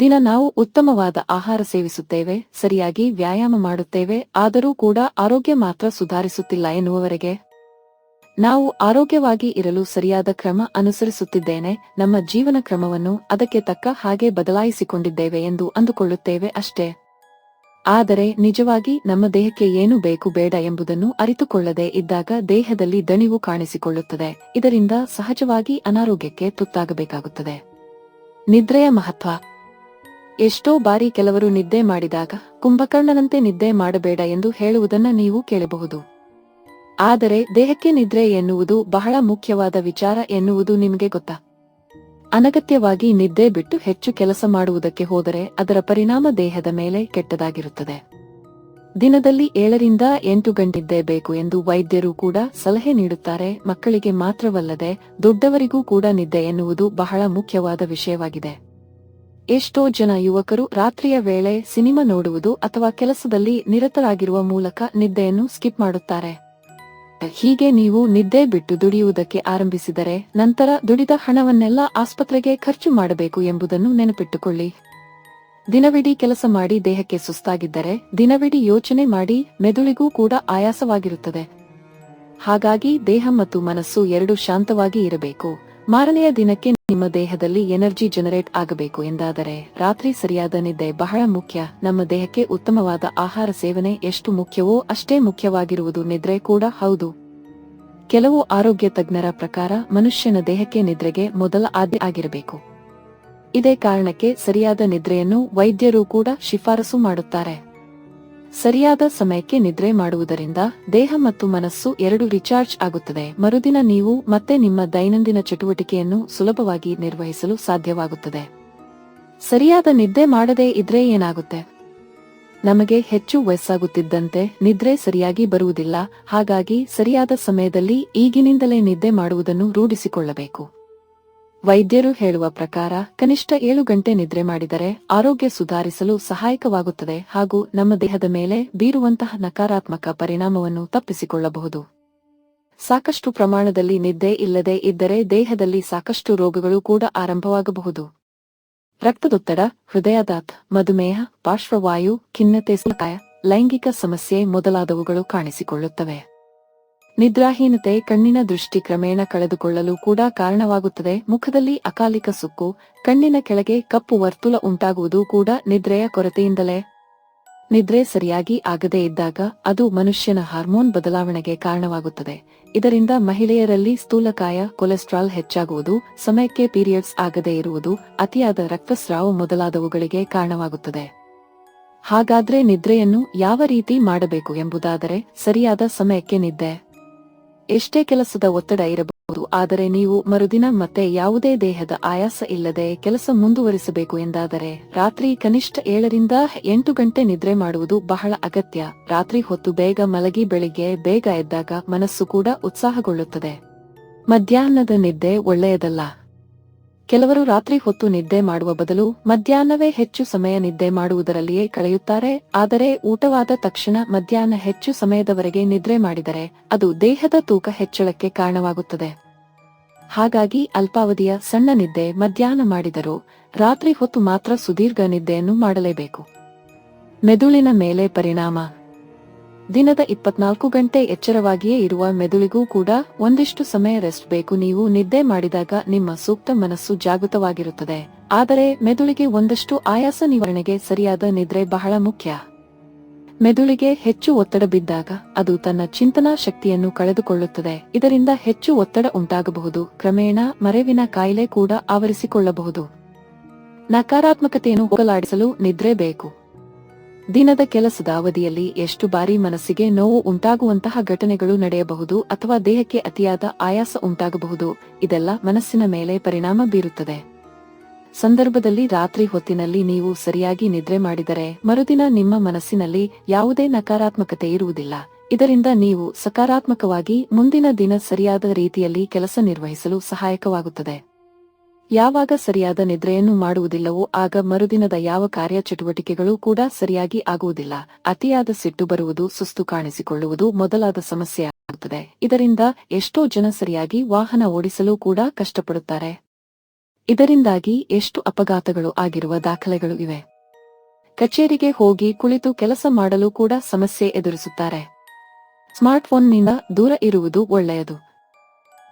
ದಿನ ನಾವು ಉತ್ತಮವಾದ ಆಹಾರ ಸೇವಿಸುತ್ತೇವೆ, ಸರಿಯಾಗಿ ವ್ಯಾಯಾಮ ಮಾಡುತ್ತೇವೆ, ಆದರೂ ಕೂಡ ಆರೋಗ್ಯ ಮಾತ್ರ ಸುಧಾರಿಸುತ್ತಿಲ್ಲ ಎನ್ನುವವರೆಗೆ. ನಾವು ಆರೋಗ್ಯವಾಗಿ ಇರಲು ಸರಿಯಾದ ಕ್ರಮ ಅನುಸರಿಸುತ್ತಿದ್ದೇನೆ, ನಮ್ಮ ಜೀವನ ಕ್ರಮವನ್ನು ಅದಕ್ಕೆ ತಕ್ಕ ಹಾಗೆ ಬದಲಾಯಿಸಿಕೊಂಡಿದ್ದೇವೆ ಎಂದು ಅಂದುಕೊಳ್ಳುತ್ತೇವೆ ಅಷ್ಟೇ. ಆದರೆ ನಿಜವಾಗಿ ನಮ್ಮ ದೇಹಕ್ಕೆ ಏನು ಬೇಕು ಬೇಡ ಎಂಬುದನ್ನು ಅರಿತುಕೊಳ್ಳದೆ ಇದ್ದಾಗ ದೇಹದಲ್ಲಿ ದಣಿವು ಕಾಣಿಸಿಕೊಳ್ಳುತ್ತದೆ, ಇದರಿಂದ ಸಹಜವಾಗಿ ಅನಾರೋಗ್ಯಕ್ಕೆ ತುತ್ತಾಗಬೇಕಾಗುತ್ತದೆ. ನಿದ್ರೆಯ ಮಹತ್ವ. ಎಷ್ಟೋ ಬಾರಿ ಕೆಲವರು ನಿದ್ದೆ ಮಾಡಿದಾಗ ಕುಂಭಕರ್ಣನಂತೆ ನಿದ್ದೆ ಮಾಡಬೇಡ ಎಂದು ಹೇಳುವುದನ್ನ ನೀವು ಕೇಳಬಹುದು. ಆದರೆ ದೇಹಕ್ಕೆ ನಿದ್ರೆ ಎನ್ನುವುದು ಬಹಳ ಮುಖ್ಯವಾದ ವಿಚಾರ ಎನ್ನುವುದು ನಿಮಗೆ ಗೊತ್ತಾ? ಅನಗತ್ಯವಾಗಿ ನಿದ್ದೆ ಬಿಟ್ಟು ಹೆಚ್ಚು ಕೆಲಸ ಮಾಡುವುದಕ್ಕೆ ಹೋದರೆ ಅದರ ಪರಿಣಾಮ ದೇಹದ ಮೇಲೆ ಕೆಟ್ಟದಾಗಿರುತ್ತದೆ. ದಿನದಲ್ಲಿ ಏಳರಿಂದ ಎಂಟು ಗಂಟಿದ್ದೇ ಬೇಕು ಎಂದು ವೈದ್ಯರು ಕೂಡ ಸಲಹೆ ನೀಡುತ್ತಾರೆ. ಮಕ್ಕಳಿಗೆ ಮಾತ್ರವಲ್ಲದೆ ದೊಡ್ಡವರಿಗೂ ಕೂಡ ನಿದ್ದೆ ಎನ್ನುವುದು ಬಹಳ ಮುಖ್ಯವಾದ ವಿಷಯವಾಗಿದೆ. ಎಷ್ಟೋ ಜನ ಯುವಕರು ರಾತ್ರಿಯ ವೇಳೆ ಸಿನಿಮಾ ನೋಡುವುದು ಅಥವಾ ಕೆಲಸದಲ್ಲಿ ನಿರತರಾಗಿರುವ ಮೂಲಕ ನಿದ್ದೆಯನ್ನು ಸ್ಕಿಪ್ ಮಾಡುತ್ತಾರೆ. ಹೀಗೆ ನೀವು ನಿದ್ದೆ ಬಿಟ್ಟು ದುಡಿಯುವುದಕ್ಕೆ ಆರಂಭಿಸಿದರೆ ನಂತರ ದುಡಿದ ಹಣವನ್ನೆಲ್ಲ ಆಸ್ಪತ್ರೆಗೆ ಖರ್ಚು ಮಾಡಬೇಕು ಎಂಬುದನ್ನು ನೆನಪಿಟ್ಟುಕೊಳ್ಳಿ. ದಿನವಿಡೀ ಕೆಲಸ ಮಾಡಿ ದೇಹಕ್ಕೆ ಸುಸ್ತಾಗಿದ್ದರೆ ದಿನವಿಡೀ ಯೋಚನೆ ಮಾಡಿ ಮೆದುಳಿಗೂ ಕೂಡ ಆಯಾಸವಾಗಿರುತ್ತದೆ. ಹಾಗಾಗಿ ದೇಹ ಮತ್ತು ಮನಸ್ಸು ಎರಡು ಶಾಂತವಾಗಿ ಇರಬೇಕು. ಮಾರನೆಯ ದಿನಕ್ಕೆ ನಿಮ್ಮ ದೇಹದಲ್ಲಿ ಎನರ್ಜಿ ಜನರೇಟ್ ಆಗಬೇಕು ಎಂದಾದರೆ ರಾತ್ರಿ ಸರಿಯಾದ ನಿದ್ದೆ ಬಹಳ ಮುಖ್ಯ. ನಮ್ಮ ದೇಹಕ್ಕೆ ಉತ್ತಮವಾದ ಆಹಾರ ಸೇವನೆ ಎಷ್ಟು ಮುಖ್ಯವೋ ಅಷ್ಟೇ ಮುಖ್ಯವಾಗಿರುವುದು ನಿದ್ರೆ ಕೂಡ ಹೌದು. ಕೆಲವು ಆರೋಗ್ಯ ತಜ್ಞರ ಪ್ರಕಾರ ಮನುಷ್ಯನ ದೇಹಕ್ಕೆ ನಿದ್ರೆಗೆ ಮೊದಲ ಆದ್ಯ ಆಗಿರಬೇಕು. ಇದೇ ಕಾರಣಕ್ಕೆ ಸರಿಯಾದ ನಿದ್ರೆಯನ್ನು ವೈದ್ಯರು ಕೂಡ ಶಿಫಾರಸು ಮಾಡುತ್ತಾರೆ. ಸರಿಯಾದ ಸಮಯಕ್ಕೆ ನಿದ್ರೆ ಮಾಡುವುದರಿಂದ ದೇಹ ಮತ್ತು ಮನಸ್ಸು ಎರಡು ರಿಚಾರ್ಜ್ ಆಗುತ್ತದೆ. ಮರುದಿನ ನೀವು ಮತ್ತೆ ನಿಮ್ಮ ದೈನಂದಿನ ಚಟುವಟಿಕೆಯನ್ನು ಸುಲಭವಾಗಿ ನಿರ್ವಹಿಸಲು ಸಾಧ್ಯವಾಗುತ್ತದೆ. ಸರಿಯಾದ ನಿದ್ದೆ ಮಾಡದೇ ಇದ್ರೆ ಏನಾಗುತ್ತೆ? ನಮಗೆ ಹೆಚ್ಚು ವಯಸ್ಸಾಗುತ್ತಿದ್ದಂತೆ ನಿದ್ರೆ ಸರಿಯಾಗಿ ಬರುವುದಿಲ್ಲ. ಹಾಗಾಗಿ ಸರಿಯಾದ ಸಮಯದಲ್ಲಿ ಈಗಿನಿಂದಲೇ ನಿದ್ದೆ ಮಾಡುವುದನ್ನು ರೂಢಿಸಿಕೊಳ್ಳಬೇಕು. ವೈದ್ಯರು ಹೇಳುವ ಪ್ರಕಾರ, ಕನಿಷ್ಠ ಏಳು ಗಂಟೆ ನಿದ್ರೆ ಮಾಡಿದರೆ ಆರೋಗ್ಯ ಸುಧಾರಿಸಲು ಸಹಾಯಕವಾಗುತ್ತದೆ ಹಾಗೂ ನಮ್ಮ ದೇಹದ ಮೇಲೆ ಬೀರುವಂತಹ ನಕಾರಾತ್ಮಕ ಪರಿಣಾಮವನ್ನು ತಪ್ಪಿಸಿಕೊಳ್ಳಬಹುದು. ಸಾಕಷ್ಟು ಪ್ರಮಾಣದಲ್ಲಿ ನಿದ್ದೆ ಇಲ್ಲದೆ ಇದ್ದರೆ ದೇಹದಲ್ಲಿ ಸಾಕಷ್ಟು ರೋಗಗಳು ಕೂಡ ಆರಂಭವಾಗಬಹುದು. ರಕ್ತದೊತ್ತಡ, ಹೃದಯಾಘಾತ, ಮಧುಮೇಹ, ಪಾರ್ಶ್ವವಾಯು, ಖಿನ್ನತೆ ಲೈಂಗಿಕ ಸಮಸ್ಯೆ ಮೊದಲಾದವುಗಳು ಕಾಣಿಸಿಕೊಳ್ಳುತ್ತವೆ. ನಿದ್ರಾಹೀನತೆ ಕಣ್ಣಿನ ದೃಷ್ಟಿ ಕ್ರಮೇಣ ಕಳೆದುಕೊಳ್ಳಲು ಕೂಡ ಕಾರಣವಾಗುತ್ತದೆ. ಮುಖದಲ್ಲಿ ಅಕಾಲಿಕ ಸುಕ್ಕು, ಕಣ್ಣಿನ ಕೆಳಗೆ ಕಪ್ಪು ವರ್ತುಲ ಉಂಟಾಗುವುದು ಕೂಡ ನಿದ್ರೆಯ ಕೊರತೆಯಿಂದಲೇ. ನಿದ್ರೆ ಸರಿಯಾಗಿ ಆಗದೇ ಇದ್ದಾಗ ಅದು ಮನುಷ್ಯನ ಹಾರ್ಮೋನ್ ಬದಲಾವಣೆಗೆ ಕಾರಣವಾಗುತ್ತದೆ. ಇದರಿಂದ ಮಹಿಳೆಯರಲ್ಲಿ ಸ್ಥೂಲಕಾಯ, ಕೊಲೆಸ್ಟ್ರಾಲ್ ಹೆಚ್ಚಾಗುವುದು, ಸಮಯಕ್ಕೆ ಪೀರಿಯಡ್ಸ್ ಆಗದೇ ಇರುವುದು, ಅತಿಯಾದ ರಕ್ತಸ್ರಾವ ಮೊದಲಾದವುಗಳಿಗೆ ಕಾರಣವಾಗುತ್ತದೆ. ಹಾಗಾದ್ರೆ ನಿದ್ರೆಯನ್ನು ಯಾವ ರೀತಿ ಮಾಡಬೇಕು ಎಂಬುದಾದರೆ ಸರಿಯಾದ ಸಮಯಕ್ಕೆ ನಿದ್ದೆ. ಎಷ್ಟೇ ಕೆಲಸದ ಒತ್ತಡ ಇರಬಹುದು, ಆದರೆ ನೀವು ಮರುದಿನ ಮತ್ತೆ ಯಾವುದೇ ದೇಹದ ಆಯಾಸ ಇಲ್ಲದೆ ಕೆಲಸ ಮುಂದುವರಿಸಬೇಕು ಎಂದಾದರೆ, ರಾತ್ರಿ ಕನಿಷ್ಠ ಏಳರಿಂದ ಎಂಟು ಗಂಟೆ ನಿದ್ರೆ ಮಾಡುವುದು ಬಹಳ ಅಗತ್ಯ. ರಾತ್ರಿ ಹೊತ್ತು ಬೇಗ ಮಲಗಿ ಬೆಳಿಗ್ಗೆ ಬೇಗ ಎದ್ದಾಗ ಮನಸ್ಸು ಕೂಡ ಉತ್ಸಾಹಗೊಳ್ಳುತ್ತದೆ. ಮಧ್ಯಾಹ್ನದ ನಿದ್ದೆ ಒಳ್ಳೆಯದಲ್ಲ. ಕೆಲವರು ರಾತ್ರಿ ಹೊತ್ತು ನಿದ್ದೆ ಮಾಡುವ ಬದಲು ಮಧ್ಯಾಹ್ನವೇ ಹೆಚ್ಚು ಸಮಯ ನಿದ್ದೆ ಮಾಡುವುದರಲ್ಲಿಯೇ ಕಳೆಯುತ್ತಾರೆ. ಆದರೆ ಊಟವಾದ ತಕ್ಷಣ ಮಧ್ಯಾಹ್ನ ಹೆಚ್ಚು ಸಮಯದವರೆಗೆ ನಿದ್ರೆ ಮಾಡಿದರೆ ಅದು ದೇಹದ ತೂಕ ಹೆಚ್ಚಳಕ್ಕೆ ಕಾರಣವಾಗುತ್ತದೆ. ಹಾಗಾಗಿ ಅಲ್ಪಾವಧಿಯ ಸಣ್ಣ ನಿದ್ದೆ ಮಧ್ಯಾಹ್ನ ಮಾಡಿದರೂ ರಾತ್ರಿ ಹೊತ್ತು ಮಾತ್ರ ಸುದೀರ್ಘ ನಿದ್ದೆಯನ್ನು ಮಾಡಲೇಬೇಕು. ಮೆದುಳಿನ ಮೇಲೆ ಪರಿಣಾಮ. ದಿನದ ಇಪ್ಪತ್ನಾಲ್ಕು ಗಂಟೆ ಎಚ್ಚರವಾಗಿಯೇ ಇರುವ ಮೆದುಳಿಗೂ ಕೂಡ ಒಂದಿಷ್ಟು ಸಮಯ ರೆಸ್ಟ್ ಬೇಕು. ನೀವು ನಿದ್ದೆ ಮಾಡಿದಾಗ ನಿಮ್ಮ ಸೂಕ್ತ ಮನಸ್ಸು ಜಾಗೃತವಾಗಿರುತ್ತದೆ. ಆದರೆ ಮೆದುಳಿಗೆ ಒಂದಷ್ಟು ಆಯಾಸ ನಿವಾರಣೆಗೆ ಸರಿಯಾದ ನಿದ್ರೆ ಬಹಳ ಮುಖ್ಯ. ಮೆದುಳಿಗೆ ಹೆಚ್ಚು ಒತ್ತಡ ಬಿದ್ದಾಗ ಅದು ತನ್ನ ಚಿಂತನಾ ಶಕ್ತಿಯನ್ನು ಕಳೆದುಕೊಳ್ಳುತ್ತದೆ. ಇದರಿಂದ ಹೆಚ್ಚು ಒತ್ತಡ ಉಂಟಾಗಬಹುದು. ಕ್ರಮೇಣ ಮರೆವಿನ ಕಾಯಿಲೆ ಕೂಡ ಆವರಿಸಿಕೊಳ್ಳಬಹುದು. ನಕಾರಾತ್ಮಕತೆಯನ್ನು ಹೋಗಲಾಡಿಸಲು ನಿದ್ರೆ ಬೇಕು. ದಿನದ ಕೆಲಸದ ಅವಧಿಯಲ್ಲಿ ಎಷ್ಟು ಬಾರಿ ಮನಸ್ಸಿಗೆ ನೋವು ಉಂಟಾಗುವಂತಹ ಘಟನೆಗಳು ನಡೆಯಬಹುದು ಅಥವಾ ದೇಹಕ್ಕೆ ಅತಿಯಾದ ಆಯಾಸ ಉಂಟಾಗಬಹುದು, ಇದೆಲ್ಲ ಮನಸ್ಸಿನ ಮೇಲೆ ಪರಿಣಾಮ ಬೀರುತ್ತದೆ. ಸಂದರ್ಭದಲ್ಲಿ ರಾತ್ರಿ ಹೊತ್ತಿನಲ್ಲಿ ನೀವು ಸರಿಯಾಗಿ ನಿದ್ರೆ ಮಾಡಿದರೆ, ಮರುದಿನ ನಿಮ್ಮ ಮನಸ್ಸಿನಲ್ಲಿ ಯಾವುದೇ ನಕಾರಾತ್ಮಕತೆ ಇರುವುದಿಲ್ಲ. ಇದರಿಂದ ನೀವು ಸಕಾರಾತ್ಮಕವಾಗಿ ಮುಂದಿನ ದಿನ ಸರಿಯಾದ ರೀತಿಯಲ್ಲಿ ಕೆಲಸ ನಿರ್ವಹಿಸಲು ಸಹಾಯಕವಾಗುತ್ತದೆ. ಯಾವಾಗ ಸರಿಯಾದ ನಿದ್ರೆಯನ್ನು ಮಾಡುವುದಿಲ್ಲವೋ ಆಗ ಮರುದಿನದ ಯಾವ ಕಾರ್ಯಚಟುವಟಿಕೆಗಳು ಕೂಡ ಸರಿಯಾಗಿ ಆಗುವುದಿಲ್ಲ. ಅತಿಯಾದ ಸಿಟ್ಟು ಬರುವುದು, ಸುಸ್ತು ಕಾಣಿಸಿಕೊಳ್ಳುವುದು ಮೊದಲಾದ ಸಮಸ್ಯೆ ಆಗುತ್ತದೆ. ಇದರಿಂದ ಎಷ್ಟೋ ಜನ ಸರಿಯಾಗಿ ವಾಹನ ಓಡಿಸಲು ಕೂಡ ಕಷ್ಟಪಡುತ್ತಾರೆ. ಇದರಿಂದಾಗಿ ಎಷ್ಟು ಅಪಘಾತಗಳು ಆಗಿರುವ ದಾಖಲೆಗಳು ಇವೆ. ಕಚೇರಿಗೆ ಹೋಗಿ ಕುಳಿತು ಕೆಲಸ ಮಾಡಲು ಕೂಡ ಸಮಸ್ಯೆ ಎದುರಿಸುತ್ತಾರೆ. ಸ್ಮಾರ್ಟ್ಫೋನ್ನಿಂದ ದೂರ ಇರುವುದು ಒಳ್ಳೆಯದು.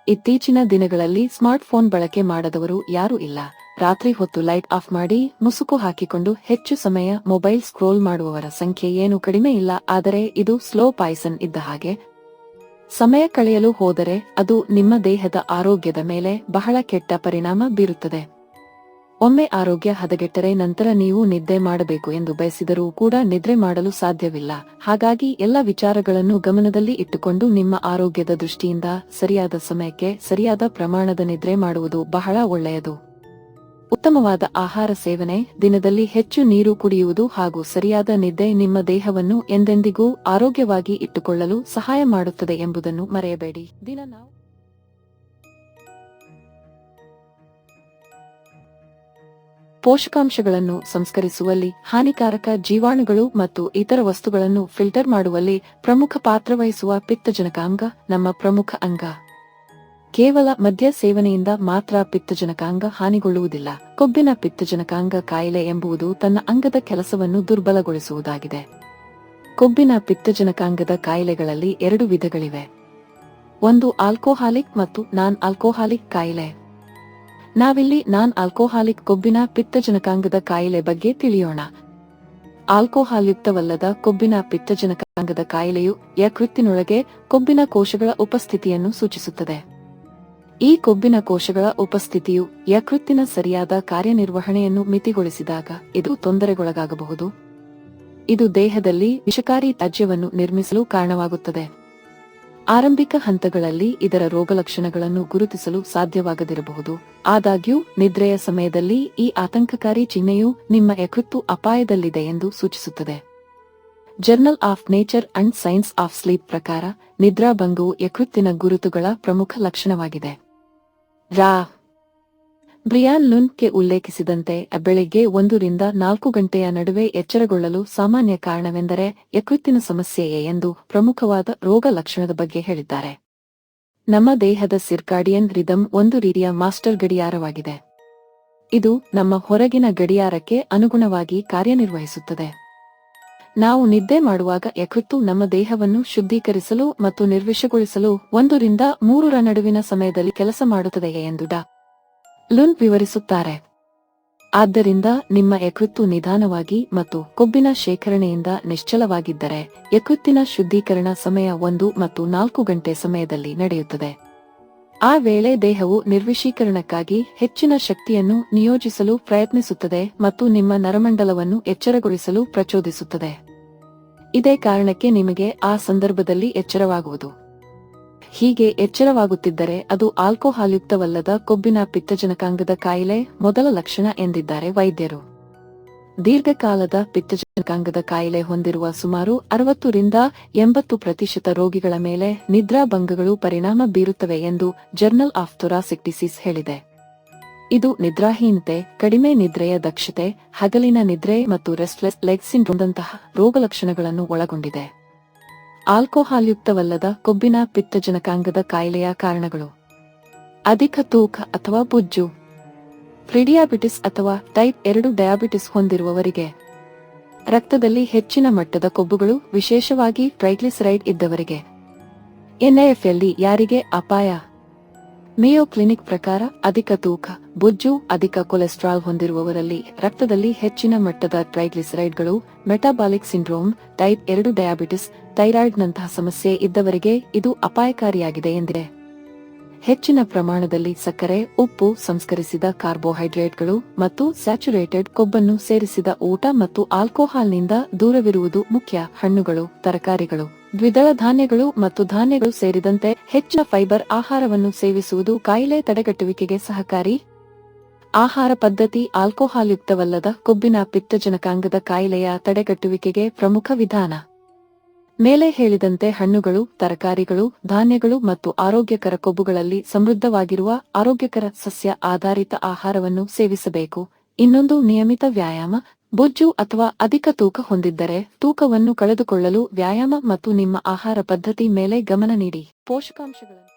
ಇತ್ತೀಚಿನ ದಿನಗಳಲ್ಲಿ ಸ್ಮಾರ್ಟ್ಫೋನ್ ಬಳಕೆ ಮಾಡದವರು ಯಾರೂ ಇಲ್ಲ. ರಾತ್ರಿ ಹೊತ್ತು ಲೈಟ್ ಆಫ್ ಮಾಡಿ ಮುಸುಕು ಹಾಕಿಕೊಂಡು ಹೆಚ್ಚು ಸಮಯ ಮೊಬೈಲ್ ಸ್ಕ್ರೋಲ್ ಮಾಡುವವರ ಸಂಖ್ಯೆ ಏನು ಕಡಿಮೆ ಇಲ್ಲ. ಆದರೆ ಇದು ಸ್ಲೋ ಪಾಯ್ಸನ್ ಇದ್ದ ಹಾಗೆ. ಸಮಯ ಕಳೆಯಲು ಹೋದರೆ ಅದು ನಿಮ್ಮ ದೇಹದ ಆರೋಗ್ಯದ ಮೇಲೆ ಬಹಳ ಕೆಟ್ಟ ಪರಿಣಾಮ ಬೀರುತ್ತದೆ. ಒಮ್ಮೆ ಆರೋಗ್ಯ ಹದಗೆಟ್ಟರೆ ನಂತರ ನೀವು ನಿದ್ದೆ ಮಾಡಬೇಕು ಎಂದು ಬಯಸಿದರೂ ಕೂಡ ನಿದ್ರೆ ಮಾಡಲು ಸಾಧ್ಯವಿಲ್ಲ. ಹಾಗಾಗಿ ಎಲ್ಲ ವಿಚಾರಗಳನ್ನು ಗಮನದಲ್ಲಿ ಇಟ್ಟುಕೊಂಡು ನಿಮ್ಮ ಆರೋಗ್ಯದ ದೃಷ್ಟಿಯಿಂದ ಸರಿಯಾದ ಸಮಯಕ್ಕೆ ಸರಿಯಾದ ಪ್ರಮಾಣದ ನಿದ್ರೆ ಮಾಡುವುದು ಬಹಳ ಒಳ್ಳೆಯದು. ಉತ್ತಮವಾದ ಆಹಾರ ಸೇವನೆ, ದಿನದಲ್ಲಿ ಹೆಚ್ಚು ನೀರು ಕುಡಿಯುವುದು ಹಾಗೂ ಸರಿಯಾದ ನಿದ್ದೆ ನಿಮ್ಮ ದೇಹವನ್ನು ಎಂದೆಂದಿಗೂ ಆರೋಗ್ಯವಾಗಿ ಇಟ್ಟುಕೊಳ್ಳಲು ಸಹಾಯ ಮಾಡುತ್ತದೆ ಎಂಬುದನ್ನು ಮರೆಯಬೇಡಿ. ದಿನ ಪೋಷಕಾಂಶಗಳನ್ನು ಸಂಸ್ಕರಿಸುವಲ್ಲಿ ಹಾನಿಕಾರಕ ಜೀವಾಣುಗಳು ಮತ್ತು ಇತರ ವಸ್ತುಗಳನ್ನು ಫಿಲ್ಟರ್ ಮಾಡುವಲ್ಲಿ ಪ್ರಮುಖ ಪಾತ್ರ ವಹಿಸುವ ಪಿತ್ತಜನಕಾಂಗ ನಮ್ಮ ಪ್ರಮುಖ ಅಂಗ. ಕೇವಲ ಮದ್ಯ ಸೇವನೆಯಿಂದ ಮಾತ್ರ ಪಿತ್ತಜನಕಾಂಗ ಹಾನಿಗೊಳ್ಳುವುದಿಲ್ಲ. ಕೊಬ್ಬಿನ ಪಿತ್ತಜನಕಾಂಗ ಕಾಯಿಲೆ ಎಂಬುದು ತನ್ನ ಅಂಗದ ಕೆಲಸವನ್ನು ದುರ್ಬಲಗೊಳಿಸುವುದಾಗಿದೆ. ಕೊಬ್ಬಿನ ಪಿತ್ತಜನಕಾಂಗದ ಕಾಯಿಲೆಗಳಲ್ಲಿ ಎರಡು ವಿಧಗಳಿವೆ. ಒಂದು ಆಲ್ಕೋಹಾಲಿಕ್ ಮತ್ತು ನಾನ್ ಆಲ್ಕೋಹಾಲಿಕ್ ಕಾಯಿಲೆ. ನಾವಿಲ್ಲಿ ನಾನ್ ಆಲ್ಕೋಹಾಲಿಕ್ ಕೊಬ್ಬಿನ ಪಿತ್ತಜನಕಾಂಗದ ಕಾಯಿಲೆ ಬಗ್ಗೆ ತಿಳಿಯೋಣ. ಆಲ್ಕೋಹಾಲ್ಯುಕ್ತವಲ್ಲದ ಕೊಬ್ಬಿನ ಪಿತ್ತಜನಕಾಂಗದ ಕಾಯಿಲೆಯು ಯಕೃತ್ತಿನೊಳಗೆ ಕೊಬ್ಬಿನ ಕೋಶಗಳ ಉಪಸ್ಥಿತಿಯನ್ನು ಸೂಚಿಸುತ್ತದೆ. ಈ ಕೊಬ್ಬಿನ ಕೋಶಗಳ ಉಪಸ್ಥಿತಿಯು ಯಕೃತ್ತಿನ ಸರಿಯಾದ ಕಾರ್ಯನಿರ್ವಹಣೆಯನ್ನು ಮಿತಿಗೊಳಿಸಿದಾಗ ಇದು ತೊಂದರೆಗೊಳಗಾಗಬಹುದು. ಇದು ದೇಹದಲ್ಲಿ ವಿಷಕಾರಿ ತ್ಯಾಜ್ಯವನ್ನು ನಿರ್ಮಿಸಲು ಕಾರಣವಾಗುತ್ತದೆ. ಆರಂಭಿಕ ಹಂತಗಳಲ್ಲಿ ಇದರ ರೋಗಲಕ್ಷಣಗಳನ್ನು ಗುರುತಿಸಲು ಸಾಧ್ಯವಾಗದಿರಬಹುದು. ಆದಾಗ್ಯೂ, ನಿದ್ರೆಯ ಸಮಯದಲ್ಲಿ ಈ ಆತಂಕಕಾರಿ ಚಿಹ್ನೆಯು ನಿಮ್ಮ ಯಕೃತ್ತು ಅಪಾಯದಲ್ಲಿದೆ ಎಂದು ಸೂಚಿಸುತ್ತದೆ. Journal of nature and science of sleep ಪ್ರಕಾರ, ನಿದ್ರಾಭಂಗವು ಯಕೃತ್ತಿನ ಗುರುತುಗಳ ಪ್ರಮುಖ ಲಕ್ಷಣವಾಗಿದೆ. ರಾ ಬ್ರಿಯಾನ್ ಲುನ್ಗೆ ಉಲ್ಲೇಖಿಸಿದಂತೆ, ಬೆಳಿಗ್ಗೆ ಒಂದರಿಂದ ನಾಲ್ಕು ಗಂಟೆಯ ನಡುವೆ ಎಚ್ಚರಗೊಳ್ಳಲು ಸಾಮಾನ್ಯ ಕಾರಣವೆಂದರೆ ಯಕೃತ್ತಿನ ಸಮಸ್ಯೆಯೇ ಎಂದು ಪ್ರಮುಖವಾದ ರೋಗ ಲಕ್ಷಣದ ಬಗ್ಗೆ ಹೇಳಿದ್ದಾರೆ. ನಮ್ಮ ದೇಹದ ಸಿರ್ಕಾಡಿಯನ್ ರಿದಮ್ ಒಂದು ರೀತಿಯ ಮಾಸ್ಟರ್ ಗಡಿಯಾರವಾಗಿದೆ. ಇದು ನಮ್ಮ ಹೊರಗಿನ ಗಡಿಯಾರಕ್ಕೆ ಅನುಗುಣವಾಗಿ ಕಾರ್ಯನಿರ್ವಹಿಸುತ್ತದೆ. ನಾವು ನಿದ್ದೆ ಮಾಡುವಾಗ ಯಕೃತ್ತು ನಮ್ಮ ದೇಹವನ್ನು ಶುದ್ಧೀಕರಿಸಲು ಮತ್ತು ನಿರ್ವಿಷಗೊಳಿಸಲು ಒಂದರಿಂದ ಮೂರರ ನಡುವಿನ ಸಮಯದಲ್ಲಿ ಕೆಲಸ ಮಾಡುತ್ತದೆಯೇ ಎಂದು ಡಾ. ಲುನ್ ವಿವರಿಸುತ್ತಾರೆ. ಆದ್ದರಿಂದ ನಿಮ್ಮ ಯಕೃತ್ತು ನಿಧಾನವಾಗಿ ಮತ್ತು ಕೊಬ್ಬಿನ ಶೇಖರಣೆಯಿಂದ ನಿಶ್ಚಲವಾಗಿದ್ದರೆ, ಯಕೃತ್ತಿನ ಶುದ್ಧೀಕರಣ ಸಮಯ ಒಂದು ಮತ್ತು ನಾಲ್ಕು ಗಂಟೆ ಸಮಯದಲ್ಲಿ ನಡೆಯುತ್ತದೆ. ಆ ವೇಳೆ ದೇಹವು ನಿರ್ವಿಶೀಕರಣಕ್ಕಾಗಿ ಹೆಚ್ಚಿನ ಶಕ್ತಿಯನ್ನು ನಿಯೋಜಿಸಲು ಪ್ರಯತ್ನಿಸುತ್ತದೆ ಮತ್ತು ನಿಮ್ಮ ನರಮಂಡಲವನ್ನು ಎಚ್ಚರಗೊಳಿಸಲು ಪ್ರಚೋದಿಸುತ್ತದೆ. ಇದೇ ಕಾರಣಕ್ಕೆ ನಿಮಗೆ ಆ ಸಂದರ್ಭದಲ್ಲಿ ಎಚ್ಚರವಾಗುವುದು. ಹೀಗೆ ಎಚ್ಚರವಾಗುತ್ತಿದ್ದರೆ ಅದು ಆಲ್ಕೋಹಾಲ್ಯುಕ್ತವಲ್ಲದ ಕೊಬ್ಬಿನ ಪಿತ್ತಜನಕಾಂಗದ ಕಾಯಿಲೆ ಮೊದಲ ಲಕ್ಷಣ ಎಂದಿದ್ದಾರೆ ವೈದ್ಯರು. ದೀರ್ಘಕಾಲದ ಪಿತ್ತಜನಕಾಂಗದ ಕಾಯಿಲೆ ಹೊಂದಿರುವ ಸುಮಾರು ಅರವತ್ತರಿಂದ ಎಂಬತ್ತು ಪ್ರತಿಶತ ರೋಗಿಗಳ ಮೇಲೆ ನಿದ್ರಾಭಂಗಗಳು ಪರಿಣಾಮ ಬೀರುತ್ತವೆ ಎಂದು ಜರ್ನಲ್ ಆಫ್ ಥೊರಾಸಿಕ್ ಡಿಸೀಸ್ ಹೇಳಿದೆ. ಇದು ನಿದ್ರಾಹೀನತೆ, ಕಡಿಮೆ ನಿದ್ರೆಯ ದಕ್ಷತೆ, ಹಗಲಿನ ನಿದ್ರೆ ಮತ್ತು ರೆಸ್ಟ್ಲೆಸ್ ಲೆಗ್ ಸಿಂಡ್ರೋಮ್ದಂತಹ ರೋಗಲಕ್ಷಣಗಳನ್ನು ಒಳಗೊಂಡಿದೆ. ಆಲ್ಕೋಹಾಲ್ಯುಕ್ತವಲ್ಲದ ಕೊಬ್ಬಿನ ಪಿತ್ತಜನಕಾಂಗದ ಕಾಯಿಲೆಯ ಕಾರಣಗಳು. ಅಧಿಕ ತೂಕ ಅಥವಾ ಬುಜ್ಜು. ಪ್ರಿಡಿಯಾಬಿಟಿಸ್ ಅಥವಾ ಟೈಪ್ ಎರಡು ಡಯಾಬಿಟಿಸ್ ಹೊಂದಿರುವವರಿಗೆ. ರಕ್ತದಲ್ಲಿ ಹೆಚ್ಚಿನ ಮಟ್ಟದ ಕೊಬ್ಬುಗಳು, ವಿಶೇಷವಾಗಿ ಟ್ರೈಗ್ಲಿಸರೈಡ್ ಇದ್ದವರಿಗೆ. ಎನ್ಐಎಫ್ಎಲ್ಲಿ ಯಾರಿಗೆ ಅಪಾಯ? ಮೇಯೋ ಕ್ಲಿನಿಕ್ ಪ್ರಕಾರ ಅಧಿಕ ತೂಕ, ಬೊಜ್ಜು, ಅಧಿಕ ಕೊಲೆಸ್ಟ್ರಾಲ್ ಹೊಂದಿರುವವರಲ್ಲಿ ರಕ್ತದಲ್ಲಿ ಹೆಚ್ಚಿನ ಮಟ್ಟದ ಟ್ರೈಗ್ಲಿಸರೈಡ್ಗಳು, ಮೆಟಾಬಾಲಿಕ್ ಸಿಂಡ್ರೋಮ್, ಟೈಪ್ ಎರಡು ಡಯಾಬಿಟಿಸ್, ಥೈರಾಯ್ಡ್ನಂತಹ ಸಮಸ್ಯೆ ಇದ್ದವರಿಗೆ ಇದು ಅಪಾಯಕಾರಿಯಾಗಿದೆ ಎಂದಿದೆ. ಹೆಚ್ಚಿನ ಪ್ರಮಾಣದಲ್ಲಿ ಸಕ್ಕರೆ, ಉಪ್ಪು ಸಂಸ್ಕರಿಸಿದ ಕಾರ್ಬೋಹೈಡ್ರೇಟ್ಗಳು ಮತ್ತು ಸ್ಯಾಚುರೇಟೆಡ್ ಕೊಬ್ಬನ್ನು ಸೇರಿಸಿದ ಊಟ ಮತ್ತು ಆಲ್ಕೋಹಾಲ್ನಿಂದ ದೂರವಿರುವುದು ಮುಖ್ಯ ಹಣ್ಣುಗಳು, ತರಕಾರಿಗಳು. ದ್ವಿದಳ ಧಾನ್ಯಗಳು ಮತ್ತು ಧಾನ್ಯಗಳು ಸೇರಿದಂತೆ ಹೆಚ್ಚಿನ ಫೈಬರ್ ಆಹಾರವನ್ನು ಸೇವಿಸುವುದು ಕಾಯಿಲೆ ತಡೆಗಟ್ಟುವಿಕೆಗೆ ಸಹಕಾರಿ. ಆಹಾರ ಪದ್ಧತಿ ಆಲ್ಕೋಹಾಲ್ಯುಕ್ತವಲ್ಲದ ಕೊಬ್ಬಿನ ಪಿತ್ತಜನಕಾಂಗದ ಕಾಯಿಲೆಯ ತಡೆಗಟ್ಟುವಿಕೆಗೆ ಪ್ರಮುಖ ವಿಧಾನ. ಮೇಲೆ ಹೇಳಿದಂತೆ ಹಣ್ಣುಗಳು, ತರಕಾರಿಗಳು, ಧಾನ್ಯಗಳು ಮತ್ತು ಆರೋಗ್ಯಕರ ಕೊಬ್ಬುಗಳಲ್ಲಿ ಸಮೃದ್ಧವಾಗಿರುವ ಆರೋಗ್ಯಕರ ಸಸ್ಯ ಆಧಾರಿತ ಆಹಾರವನ್ನು ಸೇವಿಸಬೇಕು. ಇನ್ನೊಂದು ನಿಯಮಿತ ವ್ಯಾಯಾಮ ಬೊಜ್ಜು ಅಥವಾ ಅಧಿಕ ತೂಕ ಹೊಂದಿದ್ದರೆ ತೂಕವನ್ನು ಕಳೆದುಕೊಳ್ಳಲು ವ್ಯಾಯಾಮ ಮತ್ತು ನಿಮ್ಮ ಆಹಾರ ಪದ್ಧತಿ ಮೇಲೆ ಗಮನ ನೀಡಿ. ಪೋಷಕಾಂಶಗಳನ್ನು